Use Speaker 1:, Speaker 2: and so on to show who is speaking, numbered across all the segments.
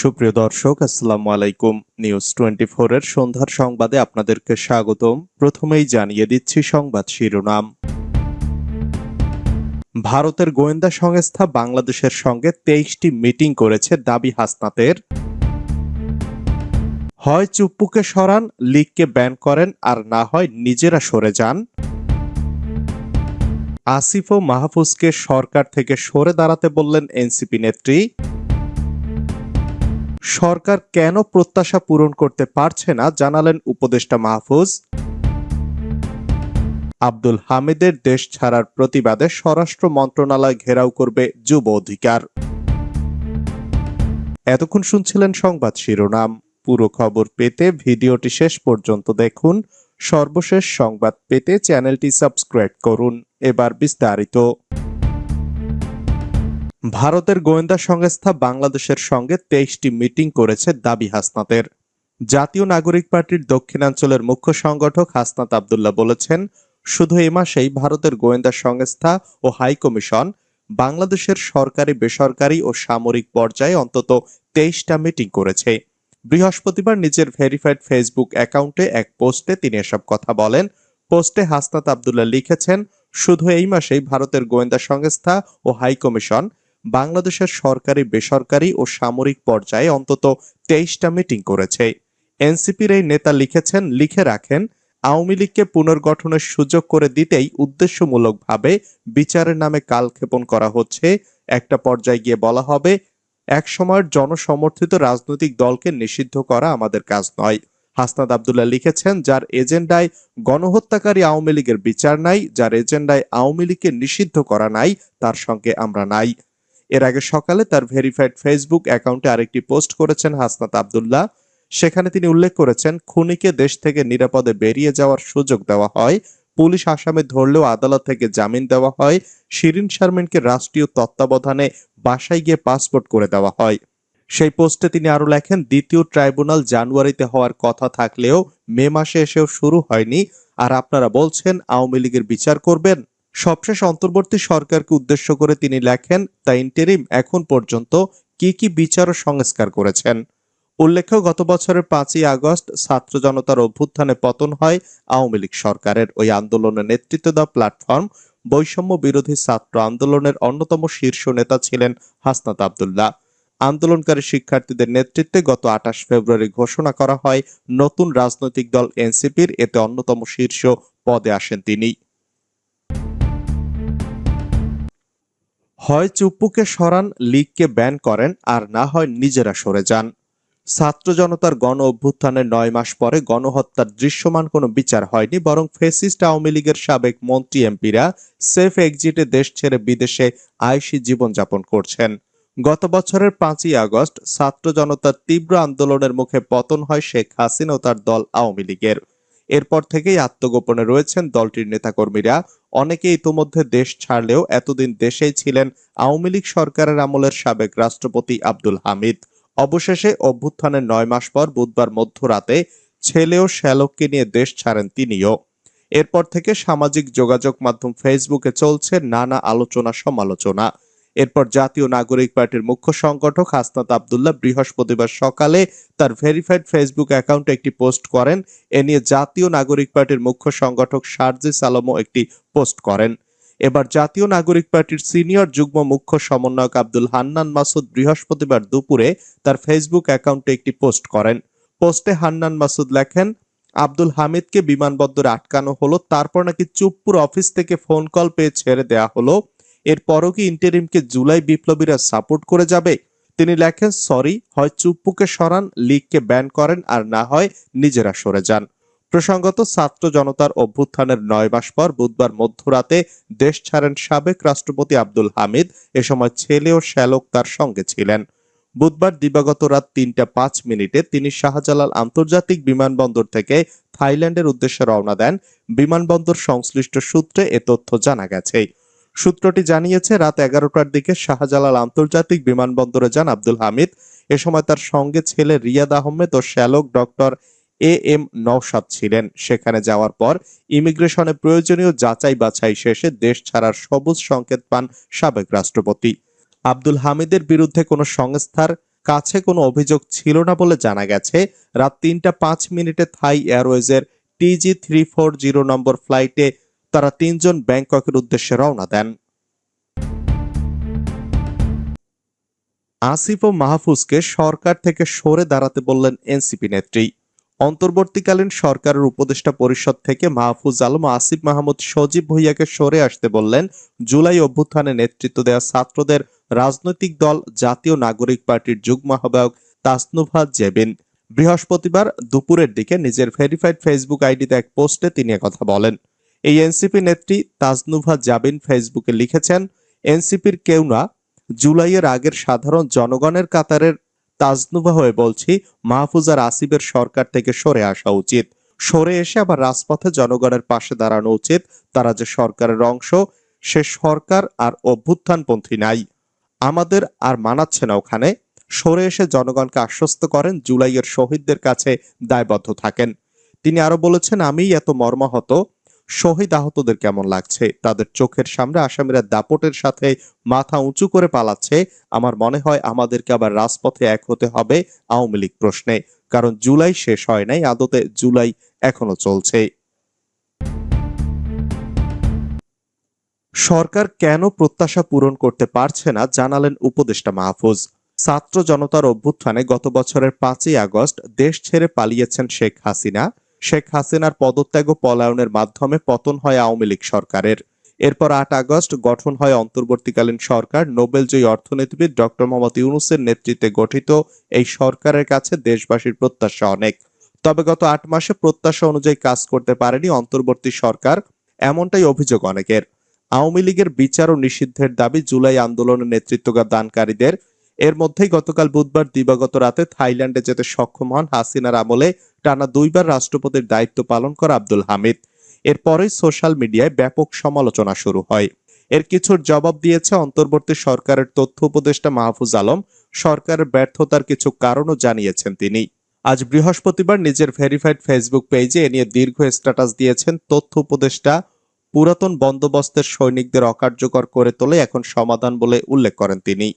Speaker 1: সুপ্রিয় দর্শক, আসসালামু আলাইকুম। নিউজ টোয়েন্টি এর সন্ধ্যার সংবাদে আপনাদেরকে স্বাগতম। প্রথমেই জানিয়ে দিচ্ছি সংবাদ শিরোনাম। ভারতের গোয়েন্দা সংস্থা বাংলাদেশের সঙ্গে তেইশটি মিটিং করেছে দাবি হাসনাতের। হয় চুপ্পুকে সরান লীগকে ব্যান করেন, আর না হয় নিজেরা সরে যান। আসিফ ও মাহফুজকে সরকার থেকে সরে দাঁড়াতে বললেন এনসিপি নেত্রী। সরকার কেন প্রত্যাশা পূরণ করতে পারছে না, জানালেন উপদেষ্টা মাহফুজ। আব্দুল হামিদের দেশ ছাড়ার প্রতিবাদে স্বরাষ্ট্র মন্ত্রণালয় ঘেরাও করবে যুব অধিকার। এতক্ষণ শুনছিলেন সংবাদ শিরোনাম। পুরো খবর পেতে ভিডিওটি শেষ পর্যন্ত দেখুন। সর্বশেষ সংবাদ পেতে চ্যানেলটি সাবস্ক্রাইব করুন। এবার বিস্তারিত। ভারতের গোয়েন্দা সংস্থা বাংলাদেশের সঙ্গে তেইশটি মিটিং করেছে দাবি হাসনাতের। জাতীয় নাগরিক পার্টির দক্ষিণাঞ্চলের মুখ্য সংগঠক হাসনাত আবদুল্লাহ বলেছেন, শুধু এ মাসেই ভারতের গোয়েন্দা সংস্থা ও হাই কমিশন বাংলাদেশের সরকারি, বেসরকারি ও সামরিক পর্যায়ে অন্তত তেইশটা মিটিং করেছে। বৃহস্পতিবার নিজের ভেরিফাইড ফেসবুক অ্যাকাউন্টে এক পোস্টে তিনি এসব কথা বলেন। পোস্টে হাসনাত আবদুল্লাহ লিখেছেন, শুধু এই মাসেই ভারতের গোয়েন্দা সংস্থা ও হাই কমিশন বাংলাদেশের সরকারি, বেসরকারি ও সামরিক পর্যায়ে অন্তত তেইশটা মিটিং করেছে। এনসিপির এই নেতা লিখেছেন, লিখে রাখেন, আওয়ামী লীগকে পুনর্গঠনের সুযোগ করে দিতেই উদ্দেশ্যমূলকভাবে বিচারের নামে কালক্ষেপণ করা হচ্ছে। একটা পর্যায়ে গিয়ে বলা হবে এক সময়ের জনসমর্থিত রাজনৈতিক দলকে নিষিদ্ধ করা আমাদের কাজ নয়। হাসনাদ আবদুল্লাহ লিখেছেন, যার এজেন্ডায় গণহত্যাকারী আওয়ামী লীগের বিচার নাই, যার এজেন্ডায় আওয়ামী লীগকে নিষিদ্ধ করা নাই, তার সঙ্গে আমরা নাই। এর আগে সকালে তার ভেরিফাইড ফেসবুক অ্যাকাউন্টে আরেকটি পোস্ট করেছেন হাসনাত আবদুল্লাহ। সেখানে তিনি উল্লেখ করেছেন, খুনিকে দেশ থেকে নিরাপদে বেরিয়ে যাওয়ার সুযোগ দেওয়া হয়, পুলিশ আসামে ধরলেও আদালত থেকে জামিন দেওয়া হয়, শিরিন শারমিনকে রাষ্ট্রীয় তত্ত্বাবধানে বাসায় গিয়ে পাসপোর্ট করে দেওয়া হয়। সেই পোস্টে তিনি আরও লেখেন, দ্বিতীয় ট্রাইব্যুনাল জানুয়ারিতে হওয়ার কথা থাকলেও মে মাসে এসেও শুরু হয়নি। আর আপনারা বলছেন, আওয়ামী লীগের বিচার করবেন? সবশেষ অন্তর্বর্তী সরকারকে উদ্দেশ্য করে তিনি লেখেন তা ইন্টেরিম এখন পর্যন্ত কি কি বিচার ও সংস্কার করেছেন? উল্লেখ্য, গত বছরের পাঁচই আগস্ট ছাত্র জনতার অভ্যুত্থানে পতন হয় আওয়ামী লীগ সরকারের। ওই আন্দোলনের নেতৃত্ব দেওয়া প্ল্যাটফর্ম বৈষম্য বিরোধী ছাত্র আন্দোলনের অন্যতম শীর্ষ নেতা ছিলেন হাসনাত আবদুল্লাহ। আন্দোলনকারী শিক্ষার্থীদের নেতৃত্বে গত আঠাশ ফেব্রুয়ারি ঘোষণা করা হয়, নতুন রাজনৈতিক দল এনসিপির, এতে অন্যতম শীর্ষ পদে আসেন তিনি। হয় চুপ্পুকে সরান, লীগকে ব্যান করেন, আর না হয় নিজেরা সরে যান। ছাত্র জনতার গণ অভ্যুত্থানের নয় মাস পরে গণহত্যার দৃশ্যমান কোনো বিচার হয়নি, বরং ফেসিস্ট আওয়ামী লীগের সাবেক মন্ত্রী এমপিরা সেফ এক্সিটে দেশ ছেড়ে বিদেশে আয়সী জীবনযাপন করছেন। গত বছরের পাঁচই আগস্ট ছাত্র জনতার তীব্র আন্দোলনের মুখে পতন হয় শেখ হাসিনা ও তার দল আওয়ামী লীগের। এরপর থেকেই আত্মগোপনে রয়েছেন দলটির নেতাকর্মীরা। অনেকে ইতোমধ্যে দেশ ছাড়লেও এতদিন দেশেই ছিলেন আওয়ামী লীগ সরকারের আমলের সাবেক রাষ্ট্রপতি আব্দুল হামিদ। অবশেষে অভ্যুত্থানের নয় মাস পর বুধবার মধ্যরাতে ছেলে ও শ্যালককে নিয়ে দেশ ছাড়েন তিনিও। এরপর থেকে সামাজিক যোগাযোগ মাধ্যম ফেসবুকে চলছে নানা আলোচনা সমালোচনা এরপর জাতীয় নাগরিক পার্টির মুখ্য সংগঠক হাসনাত আবদুল্লাহ বৃহস্পতিবার সকালে তার ভেরিফাইড ফেসবুক অ্যাকাউন্টে একটি পোস্ট করেন। এ নিয়ে জাতীয় নাগরিক পার্টির মুখ্য সংগঠক শারজিস আলমও একটি পোস্ট করেন। এবার জাতীয় নাগরিক পার্টির সিনিয়র যুগ্ম মুখ্য সমন্বয়ক আব্দুল হান্নান মাসুদ বৃহস্পতিবার দুপুরে তার ফেসবুক অ্যাকাউন্টে একটি পোস্ট করেন। পোস্টে হান্নান মাসুদ লেখেন, আব্দুল হামিদকে বিমানবন্দরে আটকানো হলো, তারপর নাকি চুপ্পুর অফিস থেকে ফোন কল পেয়ে ছেড়ে দেয়া হলো। এরপরও কি ইন্টারিমকে জুলাই বিপ্লবীরা সাপোর্ট করে যাবে? তিনি লেখেন, সরি, হয় চুপ্পুকে সরান লীগকে ব্যান করেন, আর না হয় নিজেরা সরে যান। প্রসঙ্গত, ছাত্র জনতার অভ্যুত্থানের নয় মাস পর বুধবার মধ্যরাতে দেশ ছাড়েন সাবেক রাষ্ট্রপতি আব্দুল হামিদ, এ সময় ছেলে ও শ্যালক তার সঙ্গে ছিলেন। বুধবার দিবাগত রাত তিনটা পাঁচ মিনিটে তিনি শাহজালাল আন্তর্জাতিক বিমানবন্দর থেকে থাইল্যান্ডের উদ্দেশ্যে রওনা দেন। বিমানবন্দর সংশ্লিষ্ট সূত্রে এ তথ্য জানা গেছে। সূত্রটি জানিয়েছে, রাত এগারোটার দিকে শাহজালাল আন্তর্জাতিক বিমানবন্দরে যান আব্দুল হামিদ। এ সময় তার সঙ্গে ছেলে রিয়াদ আহমেদ ও শ্যালক ডক্টর এ এম নওশাদ ছিলেন। সেখানে যাওয়ার পর ইমিগ্রেশনে প্রয়োজনীয় যাচাই বাছাই শেষে দেশ ছাড়ার সবুজ সংকেত পান সাবেক রাষ্ট্রপতি। আব্দুল হামিদের বিরুদ্ধে কোনো সংস্থার কাছে কোনো অভিযোগ ছিল না বলে জানা গেছে। রাত তিনটা পাঁচ মিনিটে Thai এয়ারওয়েজের TG three four zero number ফ্লাইটে তারা তিনজন ব্যাংককের উদ্দেশ্যে রওনা দেন। আসিফ ও মাহফুজকে সরকার থেকে সরে দাঁড়াতে বললেন এনসিপি নেত্রী। অন্তর্বর্তীকালীন সরকারের উপদেষ্টা পরিষদ থেকে মাহফুজ আলম আসিফ মাহমুদ সজীব ভুইয়াকে সরে আসতে বললেন, জুলাই অভ্যুত্থানে নেতৃত্ব দেওয়া ছাত্রদের রাজনৈতিক দল, জাতীয় নাগরিক পার্টির যুগ্ম আহ্বায়ক তাসনুভা জেবিন। বৃহস্পতিবার দুপুরের দিকে নিজের ভেরিফাইড ফেসবুক আইডিতে এক পোস্টে তিনি কথা বলেন। এই এনসিপি নেত্রী তাজনুভা জাবিন ফেসবুকে লিখেছেন, এনসিপির কেউ না, জুলাইয়ের আগের সাধারণ জনগণের কাতারের তাজনুভা হয়ে বলছি, মাহফুজ আর আসিফের সরকার থেকে সরে আসা উচিত। সরে এসে আবার রাজপথে জনগণের পাশে দাঁড়ানো উচিত। তারা যে সরকারের অংশ, সে সরকার আর অভ্যুত্থানপন্থী নাই। আমাদের আর মানাচ্ছে না ওখানে। সরে এসে জনগণকে আশ্বস্ত করেন, জুলাইয়ের শহীদদের কাছে দায়বদ্ধ থাকেন। তিনি আরও বলেছেন, আমিই এত মর্মাহত শহীদ আহতদের কেমন লাগছে? তাদের চোখের সামনে আসামিরা দাপটের সাথে মাথা উঁচু করে পালাচ্ছে। আমার মনে হয় আমাদেরকে আবার রাজপথে এক হতে হবে আওয়ামী লীগ প্রশ্নে। কারণ জুলাই শেষ হয় নাই, আদতে জুলাই এখনও চলছে। সরকার কেন প্রত্যাশা পূরণ করতে পারছে না জানালেন উপদেষ্টা মাহফুজ। ছাত্র জনতার অভ্যুত্থানে গত বছরের পাঁচই আগস্ট দেশ ছেড়ে পালিয়েছেন শেখ হাসিনা। শেখ হাসিনার পদত্যাগ ও পলায়নের মাধ্যমে পতন হয় আওয়ামী লীগ সরকারের। এরপর আট আগস্ট গঠন হয় অন্তর্বর্তীকালীন সরকার। নোবেলজয়ী অর্থনীতিবিদ ডক্টর মোহাম্মদ ইউনুসের নেতৃত্বে গঠিত এই সরকারের কাছে দেশবাসীর প্রত্যাশা অনেক। তবে গত আট মাসে প্রত্যাশা অনুযায়ী কাজ করতে পারেনি অন্তর্বর্তী সরকার, এমনটাই অভিযোগ অনেকের। আওয়ামী লীগের বিচার ও নিষিদ্ধের দাবি জুলাই আন্দোলনের নেতৃত্ব দানকারীদের। এর মধ্যেই গতকাল বুধবার দিবাগত রাতে থাইল্যান্ডে যেতে সক্ষম হন হাসিনার আমলে টানা দুইবার রাষ্ট্রপতির দায়িত্ব পালন করা আব্দুল হামিদ। এরপরেই সোশ্যাল মিডিয়ায় ব্যাপক সমালোচনা শুরু হয়। এর কিছুর জবাব দিয়েছে অন্তর্বর্তী সরকারের তথ্য উপদেষ্টা মাহফুজ আলম। সরকারের ব্যর্থতার কিছু কারণও জানিয়েছেন তিনি। আজ বৃহস্পতিবার নিজের ভেরিফাইড ফেসবুক পেজে এ নিয়ে দীর্ঘ স্ট্যাটাস দিয়েছেন তথ্য উপদেষ্টা। পুরাতন বন্দোবস্তের সৈনিকদের অকার্যকর করে তোলে এখন সমাধান বলে উল্লেখ করেন তিনি।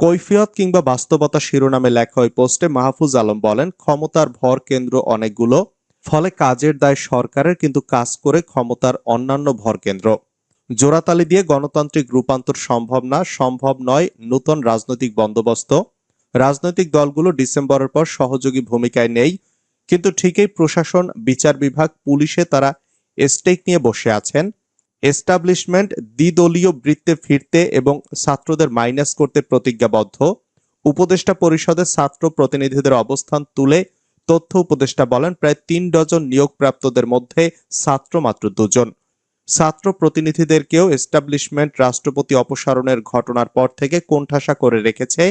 Speaker 1: কৈফিয়ত কিংবা বাস্তবতা শিরোনামে লেখা ওই পোস্টে মাহফুজ আলম বলেন, ক্ষমতার ভর কেন্দ্র অনেকগুলো, ফলে কাজের দায় সরকারের কিন্তু কাজ করে ক্ষমতার অন্যান্য ভর কেন্দ্র। জোড়াতালি দিয়ে গণতান্ত্রিক রূপান্তর সম্ভব না, সম্ভব নয় নূতন রাজনৈতিক বন্দোবস্ত। রাজনৈতিক দলগুলো ডিসেম্বরের পর সহযোগী ভূমিকায় নেই, কিন্তু ঠিকই প্রশাসন, বিচার বিভাগ, পুলিশে তারা স্টেক নিয়ে বসে আছেন। এস্টাবলিশমেন্ট দ্বিদলীয় বৃত্তে ফিরতে এবং ছাত্রদের মাইনাস করতে প্রতিজ্ঞাবদ্ধ। উপদেষ্টা পরিষদের ছাত্র প্রতিনিধিদের অবস্থান তুলে তথ্য উপদেষ্টা বলেন, প্রায় তিন ডজন নিয়োগপ্রাপ্তদের মধ্যে ছাত্র মাত্র দুজন। ছাত্র প্রতিনিধিদেরকেও এস্টাবলিশমেন্ট রাষ্ট্রপতি অপসারণের ঘটনার পর থেকে কোণঠাসা করে রেখেছে।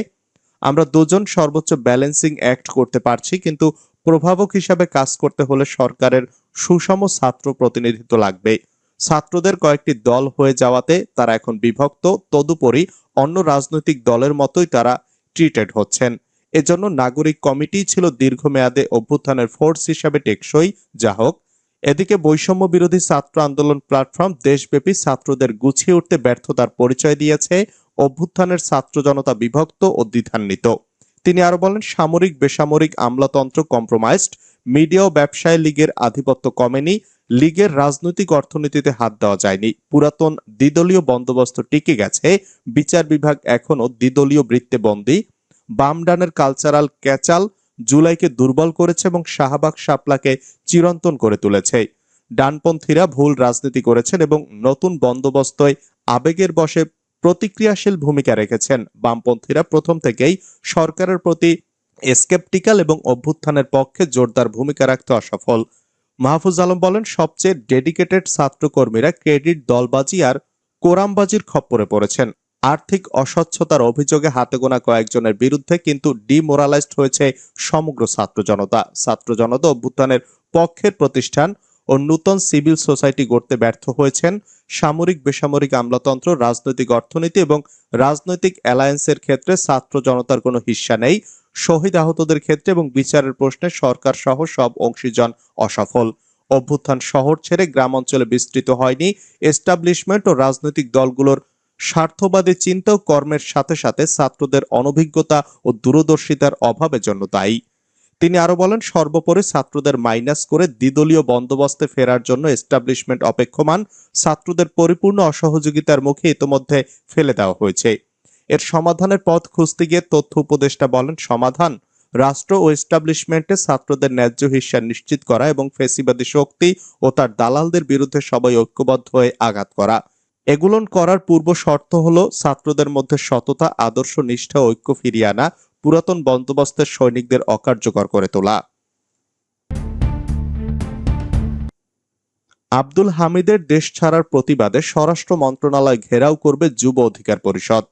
Speaker 1: আমরা দুজন সর্বোচ্চ ব্যালেন্সিং অ্যাক্ট করতে পারছি, কিন্তু প্রভাবক হিসাবে কাজ করতে হলে সরকারের সুষম ছাত্র প্রতিনিধিত্ব লাগবে ছাত্রদের কয়েকটি দল হয়ে যাওয়াতে তারা এখন বিভক্ত। তদুপরি অন্য রাজনৈতিক দলের মতোই তারা ট্রিটেড হচ্ছেন। এজন্য নাগরিক কমিটি ছিল দীর্ঘমেয়াদে অভ্যুত্থানের ফোর্স হিসাবে টেকসই। যা হোক, এদিকে বৈষম্য বিরোধী ছাত্র আন্দোলন প্ল্যাটফর্ম দেশব্যাপী ছাত্রদের গুছিয়ে উঠতে ব্যর্থতার পরিচয় দিয়েছে। অভ্যুত্থানের ছাত্র জনতা বিভক্ত ও দ্বিধান্বিত। তিনি আরও বলেন সামরিক বেসামরিক আমলাতন্ত্র কম্প্রোমাইজড মিডিয়া ও ব্যবসায় লীগের আধিপত্য কমেনি লীগের রাজনৈতিক অর্থনীতিতে হাত দেওয়া যায়নি। পুরাতন দ্বিদলীয় বন্দোবস্ত টিকে গেছে। বিচার বিভাগ এখনও দ্বিদলীয় বৃত্তে বন্দী বাম ডানের কালচারাল ক্যাচাল জুলাইকে দুর্বল করেছে এবং শাহবাগ শাপলাকে চিরন্তন করে তুলেছে। ডানপন্থীরা ভুল রাজনীতি করেছেন এবং নতুন বন্দোবস্তয় আবেগের বশে প্রতিক্রিয়াশীল ভূমিকা রেখেছেন। বামপন্থীরা প্রথম থেকেই সরকারের প্রতি স্কেপটিক্যাল এবং অভ্যুত্থানের পক্ষে জোরদার ভূমিকা রাখতে অসফল। মাহফুজ আলম বলেন, সবচেয়ে ডেডিকেটেড ছাত্রকর্মীরা ক্রেডিট দলবাজি আর কোরামবাজির খপ্পরে পড়েছেন। আর্থিক অস্বচ্ছতার অভিযোগে হাতে গোনা কয়েকজনের বিরুদ্ধে কিন্তু ডিমোরালাইজড হয়েছে সমগ্র ছাত্র জনতা। ছাত্র জনতা অভ্যুত্থানের পক্ষের প্রতিষ্ঠান ও নূতন সিভিল সোসাইটি গড়তে ব্যর্থ হয়েছেন সামরিক বেসামরিক আমলাতন্ত্র, রাজনৈতিক অর্থনীতি এবং রাজনৈতিক অ্যালায়েন্সের ক্ষেত্রে ছাত্র জনতার কোনো হিস্সা নেই। শহীদ আহতদের ক্ষেত্রে এবং বিচারের প্রশ্নে সরকার সহ সব অংশীজন অসফল। অভ্যুত্থান শহর ছেড়ে গ্রাম অঞ্চলে বিস্তৃত হয়নি। এস্টাবলিশমেন্ট ও রাজনৈতিক দলগুলোর স্বার্থবাদী চিন্তা ও কর্মের সাথে সাথে ছাত্রদের অনভিজ্ঞতা ও দূরদর্শিতার অভাবের জন্য দায়ী। তিনি আরও বলেন, সর্বোপরি ছাত্রদের মাইনাস করে দ্বিদলীয় বন্দোবস্তে ফেরার জন্য এস্টাবলিশমেন্ট অপেক্ষমান। ছাত্রদের পরিপূর্ণ অসহযোগিতার মুখে ইতোমধ্যে ফেলে দেওয়া হয়েছে। এর সমাধানের পথ খুঁজতে গিয়ে তথ্য উপদেষ্টা বলেন, সমাধান রাষ্ট্র ও এস্টাবলিশমেন্টে ছাত্রদের ন্যায্য হিস্যা নিশ্চিত করা এবং ফেসিবাদী শক্তি ও তার দালালদের বিরুদ্ধে সবাই ঐক্যবদ্ধ হয়ে আঘাত করা। এগুলোন করার পূর্ব শর্ত হলো ছাত্রদের মধ্যে সততা, আদর্শ, নিষ্ঠা, ঐক্য ফিরিয়ে আনা, পুরাতন বন্দোবস্তের সৈনিকদের অকার্যকর করে তোলা। আব্দুল হামিদের দেশ ছাড়ার প্রতিবাদে স্বরাষ্ট্র মন্ত্রণালয় ঘেরাও করবে যুব অধিকার পরিষদ।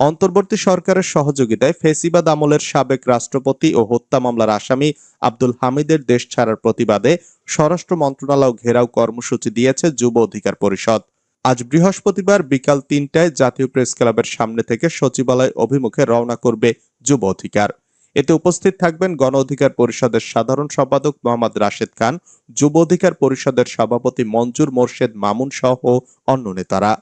Speaker 1: অন্তর্বর্তী সরকারের সহযোগিতায় ফেসিবাদ আমলের সাবেক রাষ্ট্রপতি ও হত্যা মামলার আসামি আব্দুল হামিদের দেশ ছাড়ার প্রতিবাদে স্বরাষ্ট্র মন্ত্রণালয় ঘেরাও কর্মসূচি দিয়েছে যুব অধিকার পরিষদ। আজ বৃহস্পতিবার বিকাল তিনটায় জাতীয় প্রেস ক্লাবের সামনে থেকে সচিবালয় অভিমুখে রওনা করবে যুব অধিকার। এতে উপস্থিত থাকবেন গণ অধিকার পরিষদের সাধারণ সম্পাদক মোহাম্মদ রাশেদ খান, যুব অধিকার পরিষদের সভাপতি মঞ্জুর মোর্শেদ মামুন সহ অন্য নেতারা।